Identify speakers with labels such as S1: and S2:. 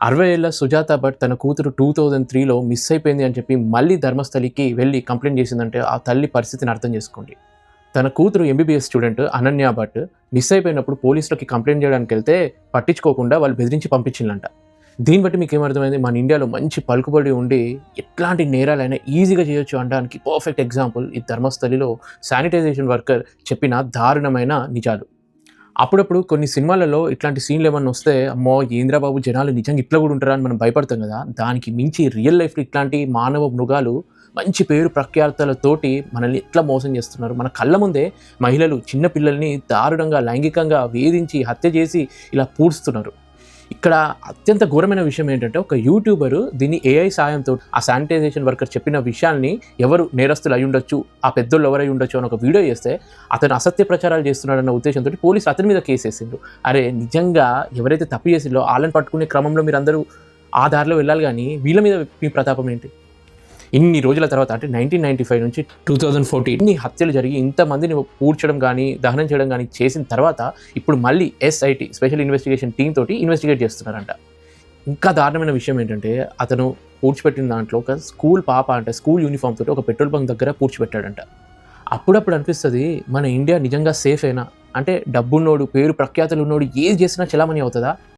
S1: అరవై ఏళ్ళ సుజాత భట్ తన కూతురు టూ థౌజండ్ త్రీలో మిస్ అయిపోయింది అని చెప్పి మళ్ళీ ధర్మస్థలికి వెళ్ళి కంప్లైంట్ చేసిందంటే ఆ తల్లి పరిస్థితిని అర్థం చేసుకోండి. తన కూతురు MBBS student Ananya Bhat miss అయిపోయినప్పుడు పోలీసులకి కంప్లైంట్ చేయడానికి వెళ్తే పట్టించుకోకుండా వాళ్ళు బెదిరించి పంపించిందంట. దీన్ని బట్టి మీకు ఏమర్థమైంది? మన ఇండియాలో మంచి పలుకుబడి ఉండి ఎట్లాంటి నేరాలైనా ఈజీగా చేయొచ్చు అనడానికి పర్ఫెక్ట్ ఎగ్జాంపుల్ ఈ ధర్మస్థలిలో శానిటైజేషన్ వర్కర్ చెప్పిన దారుణమైన నిజాలు. అప్పుడప్పుడు కొన్ని సినిమాలలో ఇట్లాంటి సీన్లు ఏమన్నా వస్తే అమ్మో ఏంద్రబాబు జనాలు నిజంగా ఇట్లా కూడా ఉంటారా అని మనం భయపడతాం కదా. దానికి మించి రియల్ లైఫ్లో ఇట్లాంటి మానవ మృగాలు మంచి పేరు ప్రఖ్యాతలతోటి మనల్ని ఎట్లా మోసం చేస్తున్నారు? మన కళ్ళ ముందే మహిళలు చిన్న పిల్లల్ని దారుణంగా లైంగికంగా వేధించి హత్య చేసి ఇలా పూడుస్తున్నారు. ఇక్కడ అత్యంత ఘోరమైన విషయం ఏంటంటే ఒక యూట్యూబరు దీన్ని ఏఐ సాయంతో ఆ శానిటైజేషన్ వర్కర్ చెప్పిన విషయాల్ని ఎవరు నేరస్తులు అయి ఉండొచ్చు ఆ పెద్దోళ్ళు ఎవరై ఉండొచ్చు అని ఒక వీడియో చేస్తే అతను అసత్య ప్రచారాలు చేస్తున్నాడన్న ఉద్దేశంతో పోలీసులు అతని మీద కేసు వేసిండ్రు. అరే నిజంగా ఎవరైతే తప్పు చేసిందో వాళ్ళని పట్టుకునే క్రమంలో మీరు అందరూ ఆ దారిలో వెళ్ళాలి కానీ వీళ్ళ మీద మీ ప్రతాపం ఏంటి? ఇన్ని రోజుల తర్వాత అంటే నైన్టీన్ నైన్టీ ఫైవ్ నుంచి టూ థౌజండ్ ఫోర్టీన్ ఇన్ని హత్యలు జరిగి ఇంతమందిని పూడ్చడం కానీ దహనం చేయడం కానీ చేసిన తర్వాత ఇప్పుడు మళ్ళీ ఎస్ఐటి స్పెషల్ ఇన్వెస్టిగేషన్ టీమ్ తోటి ఇన్వెస్టిగేట్ చేస్తున్నారంట. ఇంకా దారుణమైన విషయం ఏంటంటే అతను పూడ్చిపెట్టిన దాంట్లో ఒక స్కూల్ పాప అంటే స్కూల్ యూనిఫామ్ తోటి ఒక పెట్రోల్ బంక్ దగ్గర పూడ్చిపెట్టాడంట. అప్పుడప్పుడు అనిపిస్తుంది మన ఇండియా నిజంగా సేఫ్ అయినా అంటే డబ్బున్నోడు పేరు ప్రఖ్యాతలు ఉన్నోడు ఏది చేసినా చలామణి అవుతుందా?